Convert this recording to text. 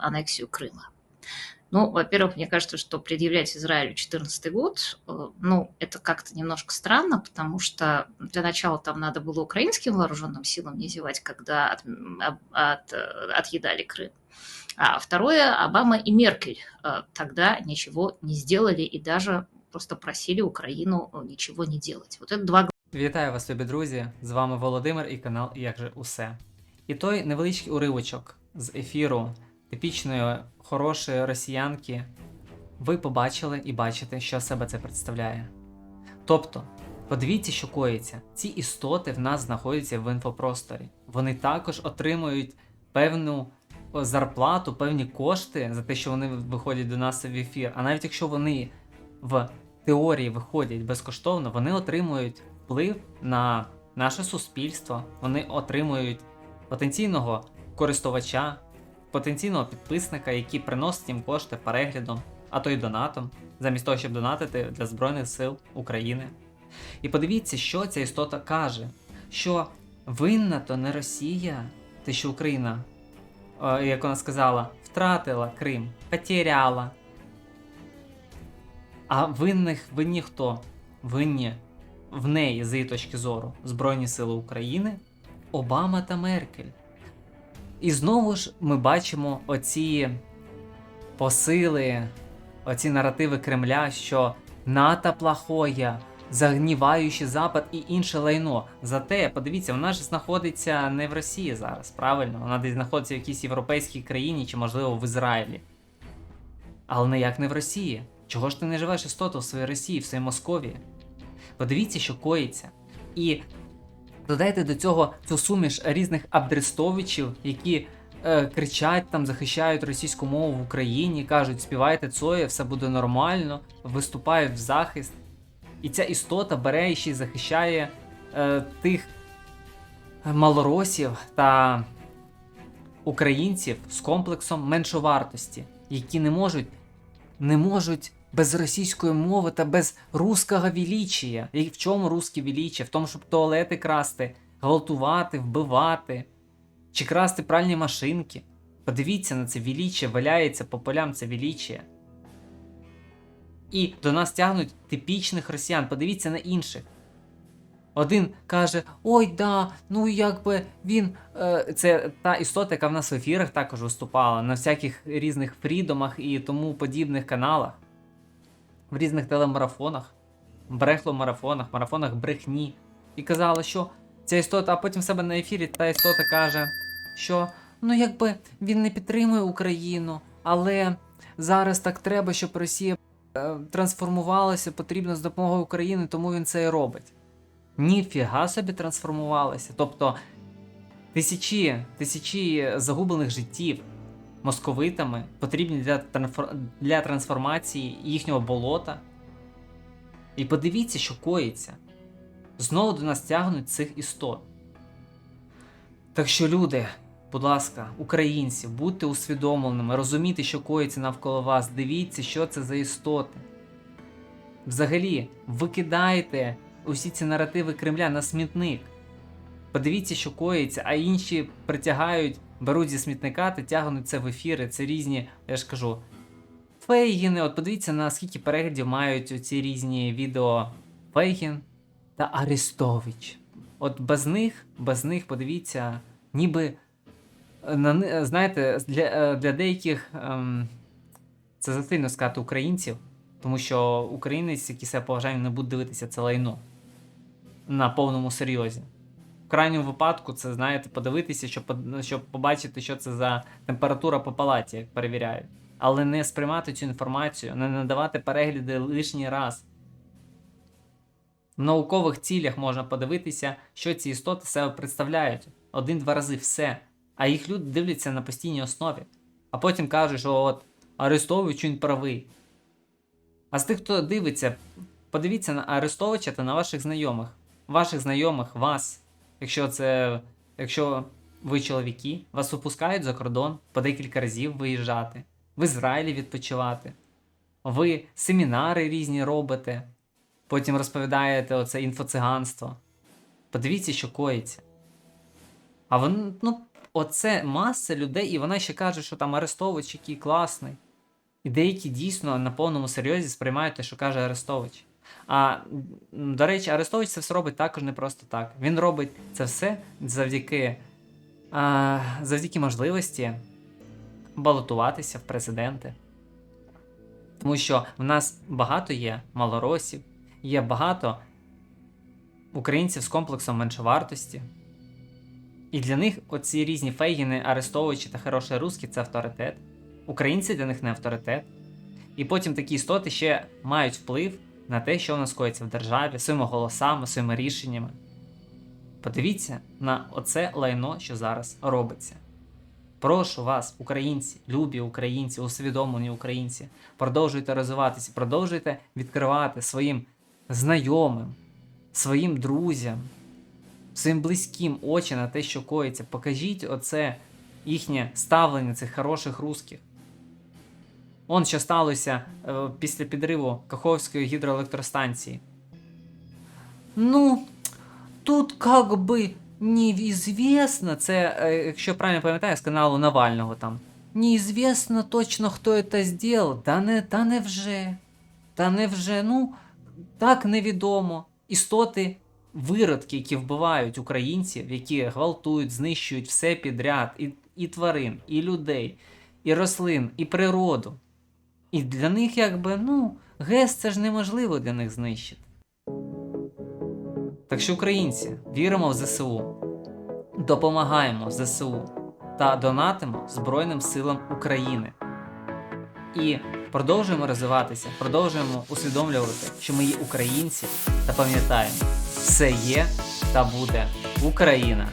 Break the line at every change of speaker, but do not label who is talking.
аннексию Крыма. Ну, во-первых, мне кажется, что предъявлять Израилю 2014 год, э, ну, это как-то немножко странно, потому что для начала там надо было украинским вооруженным силам не зевать, когда от, от, э, отъедали Крым. А второе, Обама и Меркель э, тогда ничего не сделали и даже просто просили Украину нічого не делать. Вот это два
Вітаю вас, любі друзі! З вами Володимир і канал Як же усе. І той невеличкий уривочок з ефіру типічної хорошої росіянки. Ви побачили і бачите, що себе це представляє. Тобто, подивіться, що коїться. Ці істоти в нас знаходяться в інфопросторі. Вони також отримують певну зарплату, певні кошти за те, що вони виходять до нас в ефір. А навіть якщо вони в теорії виходять безкоштовно, вони отримують вплив на наше суспільство, вони отримують потенційного користувача, потенційного підписника, який приносить їм кошти переглядом, а то й донатом, замість того, щоб донатити для Збройних сил України. І подивіться, що ця істота каже: що винна то не Росія, те, що Україна, е, як вона сказала, втратила Крим, потеряла. А винних винні хто? Винні в неї, з її точки зору, Збройні Сили України, Обама та Меркель. І знову ж ми бачимо оці посили, оці наративи Кремля, що НАТО плохое, загніваючи Запад і інше лайно. Зате, подивіться, вона ж знаходиться не в Росії зараз, правильно? Вона десь знаходиться в якійсь європейській країні чи, можливо, в Ізраїлі. Але ніяк не в Росії. Чого ж ти не живеш істоту в своїй Росії, в своїй Московії? Подивіться, що коїться. І додайте до цього цю суміш різних абдрестовичів, які е, кричать там, захищають російську мову в Україні, кажуть, співайте Цоє, все буде нормально, виступають в захист. І ця істота бере і ще захищає е, тих малоросів та українців з комплексом меншовартості, які не можуть, не можуть без російської мови та без русского величия. І в чому русське величие? В тому, щоб туалети красти, гвалтувати, вбивати чи красти пральні машинки. Подивіться на це величие, валяється по полям це величие. І до нас тягнуть типічних росіян. Подивіться на інших. Один каже: Ой, да, ну якби він. Е, це та істота, яка в нас в ефірах також виступала, на всяких різних фрідомах і тому подібних каналах, в різних телемарафонах, брехломарафонах, марафонах брехні. І казала, що ця істота, а потім в себе на ефірі та істота каже, що ну якби він не підтримує Україну, але зараз так треба, щоб Росія е, трансформувалася, потрібно з допомогою України, тому він це і робить. Ніфіга собі трансформувалася. Тобто тисячі, тисячі загублених життів московитами потрібні для, для трансформації їхнього болота. І подивіться, що коїться. Знову до нас тягнуть цих істот. Так що, люди, будь ласка, українці, будьте усвідомленими, розумійте, що коїться навколо вас, дивіться, що це за істоти. Взагалі, викидайте усі ці наративи Кремля на смітник. Подивіться, що коїться, а інші притягають, беруть зі смітника та тягнуть це в ефіри. Це різні, я ж кажу, фейгіни. От подивіться, на скільки переглядів мають ці різні відео Фейгін та Арестович. От без них, без них, подивіться, ніби е, на, знаєте, для, е, для деяких ем, це засильно сказати українців, тому що українець, який себе поважає, не буде дивитися це лайно на повному серйозі. Крайньому випадку, це знаєте, подивитися, щоб, щоб побачити, що це за температура по палаті, як перевіряють. Але не сприймати цю інформацію, не надавати перегляди лишній раз. В наукових цілях можна подивитися, що ці істоти себе представляють один-два рази все. А їх люди дивляться на постійній основі. А потім кажуть, що от Арестович він правий. А з тих, хто дивиться, подивіться на Арестовича та на ваших знайомих. Ваших знайомих, вас. Якщо це. Якщо ви чоловіки, вас випускають за кордон по декілька разів виїжджати, в Ізраїлі відпочивати. Ви семінари різні робите, потім розповідаєте оце інфоциганство. Подивіться, що коїться. А вони, ну, оце маса людей, і вона ще каже, що там Арестович який класний. І деякі дійсно на повному серйозі сприймають те, що каже Арестович. А до речі, Арестович це все робить також не просто так. Він робить це все завдяки, а, завдяки можливості балотуватися в президенти. Тому що в нас багато є малоросів, є багато українців з комплексом меншовартості. І для них оці різні фейгіни, Арестовичі та хороші русські це авторитет. Українці для них не авторитет. І потім такі істоти ще мають вплив на те, що у нас коїться в державі, своїми голосами, своїми рішеннями. Подивіться на оце лайно, що зараз робиться. Прошу вас, українці, любі українці, усвідомлені українці, продовжуйте розвиватися, продовжуйте відкривати своїм знайомим, своїм друзям, своїм близьким очі на те, що коїться. Покажіть оце їхнє ставлення цих хороших русських. Он що сталося е, після підриву Каховської гідроелектростанції. Ну, тут как би неізвісно, це, е, якщо правильно пам'ятаю, з каналу Навального там. Неізвісно точно, хто це зробив. Та не, та не вже. Та не вже, ну, так невідомо. Істоти, виродки, які вбивають українців, які гвалтують, знищують все підряд, і, і тварин, і людей, і рослин, і природу. І для них, якби, ну, ГЕС це ж неможливо для них знищити. Так що, українці, віримо в ЗСУ, допомагаємо ЗСУ та донатимо Збройним силам України. І продовжуємо розвиватися, продовжуємо усвідомлювати, що ми є українці та пам'ятаємо, все є та буде Україна.